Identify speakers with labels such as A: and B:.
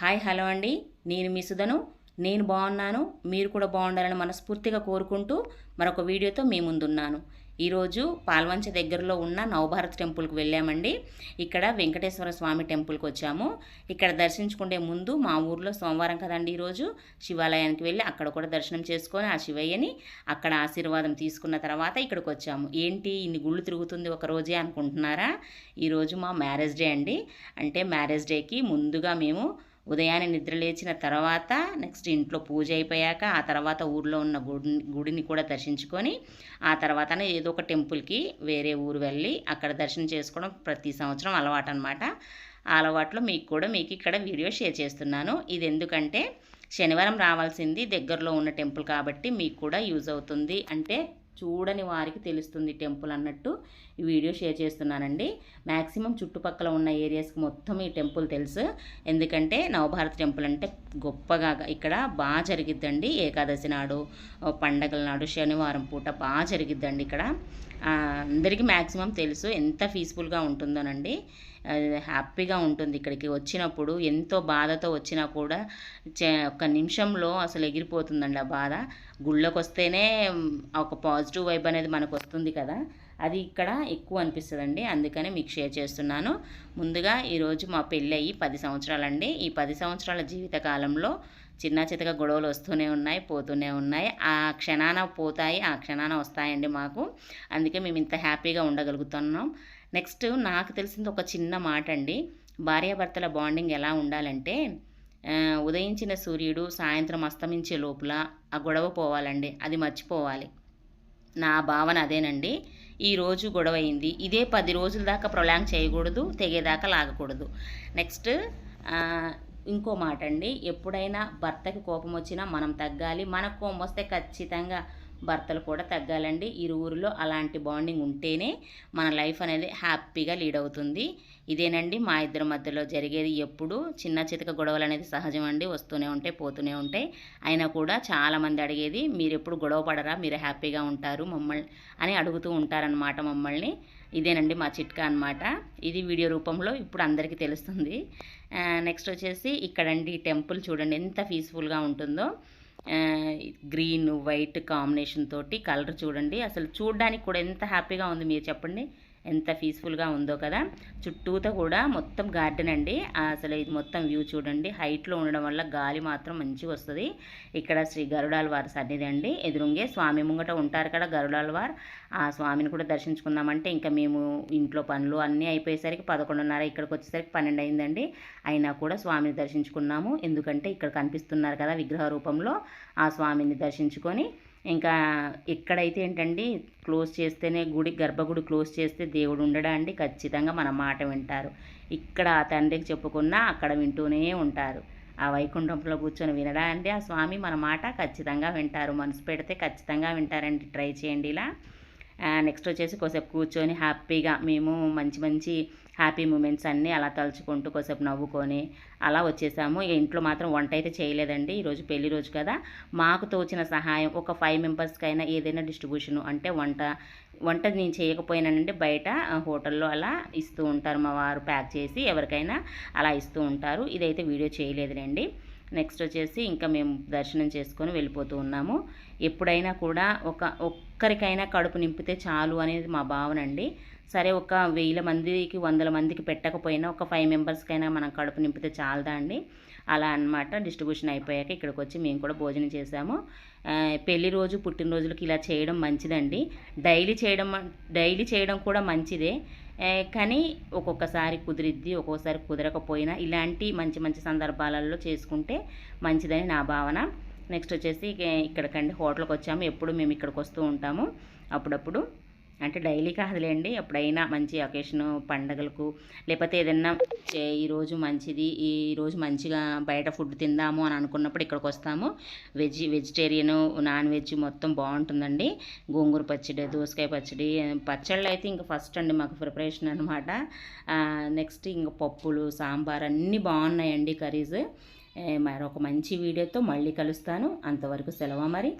A: Hi hello అండి. నేను మీ సుధను. నేను బాగున్నాను. మీరు కూడా బాగుండాలని మనస్ఫూర్తిగా కోరుకుంటూ మరొక వీడియోతో మీ ముందున్నాను. ఈరోజు పాల్వంచ దగ్గరలో ఉన్న నవభారత్ టెంపుల్కి వెళ్ళామండి. ఇక్కడ వెంకటేశ్వర స్వామి టెంపుల్కి వచ్చాము. ఇక్కడ దర్శించుకుంటే ముందు మా ఊర్లో సోమవారం కదండి ఈరోజు. శివాలయానికి వెళ్ళి అక్కడ కూడా దర్శనం చేసుకొని ఆ శివయ్యని అక్కడ ఆశీర్వాదం తీసుకున్న తర్వాత ఇక్కడికి వచ్చాము. ఏంటి? ఇన్ని గుళ్ళు తిరుగుతుంది ఒక రోజే అనుకుంటున్నారా? ఈరోజు మా మ్యారేజ్ డే అండి. అంటే మ్యారేజ్ డేకి ముందుగా మేము ఉదయాన్నే నిద్ర లేచిన తర్వాత నెక్స్ట్ ఇంట్లో పూజ అయిపోయాక ఆ తర్వాత ఊర్లో ఉన్న గుడి గుడిని కూడా దర్శించుకొని ఆ తర్వాతనే ఏదో ఒక టెంపుల్కి వేరే ఊరు వెళ్ళి అక్కడ దర్శనం చేసుకోవడం ప్రతి సంవత్సరం అలవాటు అనమాట ఆ అలవాట్లో మీకు కూడా మీకు ఇక్కడ వీడియో షేర్ చేస్తున్నాను. ఇది ఎందుకంటే శనివారం రావాల్సింది దగ్గరలో ఉన్న టెంపుల్ కాబట్టి మీకు కూడా యూజ్ అవుతుంది. అంటే చూడని వారికి తెలుస్తుంది టెంపుల్ అన్నట్టు ఈ వీడియో షేర్ చేస్తున్నానండి. మ్యాక్సిమం చుట్టుపక్కల ఉన్న ఏరియాస్కి మొత్తం ఈ టెంపుల్ తెలుసు. ఎందుకంటే నవభారత్ టెంపుల్ అంటే గొప్పగా ఇక్కడ బాగా జరిగిద్దండి. ఏకాదశి నాడు పండగల నాడు శనివారం పూట బాగా జరిగిద్దండి ఇక్కడ. అందరికీ మ్యాక్సిమం తెలుసు ఎంత పీస్ఫుల్గా ఉంటుందోనండి. హ్యాపీగా ఉంటుంది ఇక్కడికి వచ్చినప్పుడు. ఎంతో బాధతో వచ్చినా కూడా ఒక నిమిషంలో అసలు ఎగిరిపోతుందండి ఆ బాధ. గుళ్ళోకి వస్తేనే ఒక పాజిటివ్ వైబ్ అనేది మనకు వస్తుంది కదా. అది ఇక్కడ ఎక్కువ అనిపిస్తుందండి. అందుకని మీకు షేర్ చేస్తున్నాను. ముందుగా ఈరోజు మా పెళ్ళి అయ్యి పది సంవత్సరాలండి. ఈ పది సంవత్సరాల జీవితకాలంలో చిన్న చితక గొడవలు వస్తూనే ఉన్నాయి పోతూనే ఉన్నాయి. ఆ క్షణాన పోతాయి ఆ క్షణాన వస్తాయండి మాకు. అందుకే మేము ఇంత హ్యాపీగా ఉండగలుగుతున్నాం. నెక్స్ట్ నాకు తెలిసింది ఒక చిన్న మాట అండి భార్యాభర్తల బాండింగ్ ఎలా ఉండాలంటే ఉదయించిన సూర్యుడు సాయంత్రం అస్తమించే లోపల ఆ గొడవ పోవాలండి. అది మర్చిపోవాలి. నా భావన అదేనండి. ఈరోజు గొడవ అయింది ఇదే పది రోజుల దాకా ప్రొలాంగ్ చేయకూడదు తెగేదాకా లాగకూడదు. నెక్స్ట్ ఇంకో మాట అండి ఎప్పుడైనా భర్తకి కోపం వచ్చినా మనం తగ్గాలి. మనకు కోపం వస్తే ఖచ్చితంగా భర్తలు కూడా తగ్గాలండి. ఇరువురిలో అలాంటి బాండింగ్ ఉంటేనే మన లైఫ్ అనేది హ్యాపీగా లీడ్ అవుతుంది. ఇదేనండి మా ఇద్దరి మధ్యలో జరిగేది. ఎప్పుడు చిన్న చితక గొడవలు అనేది సహజం అండి వస్తూనే ఉంటాయి పోతూనే ఉంటాయి. అయినా కూడా చాలామంది అడిగేది మీరు ఎప్పుడు గొడవ పడరా? మీరు హ్యాపీగా ఉంటారు మమ్మల్ని అని అడుగుతూ ఉంటారనమాట మమ్మల్ని. ఇదేనండి మా చిట్కా అనమాట ఇది వీడియో రూపంలో ఇప్పుడు అందరికీ తెలుస్తుంది. నెక్స్ట్ వచ్చేసి ఇక్కడండి టెంపుల్ చూడండి ఎంత పీస్ఫుల్గా ఉంటుందో. గ్రీన్ వైట్ కాంబినేషన్ తోటి కలర్ చూడండి. అసలు చూడడానికి కూడా ఎంత హ్యాపీగా ఉంది మీరు చెప్పండి. ఎంత పీస్ఫుల్గా ఉందో కదా. చుట్టూతో కూడా మొత్తం గార్డెన్ అండి. అసలు ఇది మొత్తం వ్యూ చూడండి. హైట్లో ఉండడం వల్ల గాలి మాత్రం మంచిగా వస్తుంది. ఇక్కడ శ్రీ గరుడాల వారి సన్నిధి అండి. ఎదురుంగే స్వామి ముంగట ఉంటారు కదా గరుడాల వారు. ఆ స్వామిని కూడా దర్శించుకుందామంటే ఇంకా మేము ఇంట్లో పనులు అన్నీ అయిపోయేసరికి పదకొండున్నర ఇక్కడికి వచ్చేసరికి పన్నెండు అయిందండి. అయినా కూడా స్వామిని దర్శించుకున్నాము. ఎందుకంటే ఇక్కడ కనిపిస్తున్నారు కదా విగ్రహ రూపంలో. ఆ స్వామిని దర్శించుకొని ఇంకా ఎక్కడైతే ఏంటండి క్లోజ్ చేస్తేనే గుడి గర్భగుడి క్లోజ్ చేస్తే దేవుడు ఉండడా అండి? ఖచ్చితంగా మన మాట వింటారు. ఇక్కడ ఆ తండ్రికి చెప్పుకున్నా అక్కడ వింటూనే ఉంటారు. ఆ వైకుంఠంలో కూర్చొని వినడా అండి ఆ స్వామి? మన మాట ఖచ్చితంగా వింటారు. మనసు పెడితే ఖచ్చితంగా వింటారండి. ట్రై చేయండి ఇలా. నెక్స్ట్ వచ్చేసి కొద్దిసేపు కూర్చొని హ్యాపీగా మేము మంచి మంచి హ్యాపీ మూమెంట్స్ అన్నీ అలా తలుచుకుంటూ కొద్దిసేపు నవ్వుకొని అలా వచ్చేసాము. ఇంట్లో మాత్రం వంట అయితే చేయలేదండి. ఈరోజు పెళ్ళి రోజు కదా. మాకు తోచిన సహాయం ఒక ఫైవ్ మెంబర్స్కైనా ఏదైనా డిస్ట్రిబ్యూషన్ అంటే వంట వంట నేను చేయకపోయినానంటే బయట హోటల్లో అలా ఇస్తూ ఉంటారు మా వారు ప్యాక్ చేసి ఎవరికైనా అలా ఇస్తూ ఉంటారు. ఇదైతే వీడియో చేయలేదులేండి. నెక్స్ట్ వచ్చేసి ఇంకా మేము దర్శనం చేసుకొని వెళ్ళిపోతూ ఉన్నాము. ఎప్పుడైనా కూడా ఒక ఒక్కరికైనా కడుపు నింపితే చాలు అనేది మా భావన అండి. సరే ఒక వేల మందికి వందల మందికి పెట్టకపోయినా ఒక ఫైవ్ మెంబర్స్కైనా మనం కడుపు నింపితే చాలదా అండి? అలా అనమాట డిస్ట్రిబ్యూషన్ అయిపోయాక ఇక్కడికి వచ్చి మేము కూడా భోజనం చేసాము పెళ్ళి రోజు పుట్టినరోజులకి ఇలా చేయడం మంచిదండి. డైలీ చేయడం డైలీ చేయడం కూడా మంచిదే. కానీ ఒక్కొక్కసారి కుదిరిద్ది ఒక్కొక్కసారి కుదరకపోయినా ఇలాంటి మంచి మంచి సందర్భాలలో చేసుకుంటే మంచిదని నా భావన. నెక్స్ట్ వచ్చేసి ఇక్కడికండి హోటల్కి వచ్చాము ఎప్పుడు మేము ఇక్కడికి వస్తూ ఉంటాము. అప్పుడప్పుడు అంటే డైలీ కాదులేండి. ఎప్పుడైనా మంచి అకేషన్ పండగలకు లేకపోతే ఏదన్నా ఈరోజు మంచిది ఈరోజు మంచిగా బయట ఫుడ్ తిందాము అని అనుకున్నప్పుడు ఇక్కడికి వస్తాము. వెజ్ వెజిటేరియన్ నాన్ వెజ్ మొత్తం బాగుంటుందండి. గోంగూర పచ్చడి దోసకాయ పచ్చడి పచ్చళ్ళు అయితే ఇంకా ఫస్ట్ అండి మాకు ప్రిపరేషన్ అనమాట నెక్స్ట్ ఇంకా పప్పులు సాంబార్ అన్నీ బాగున్నాయండి కర్రీస్. మరొక మంచి వీడియోతో మళ్ళీ కలుస్తాను. అంతవరకు సెలవు మరి.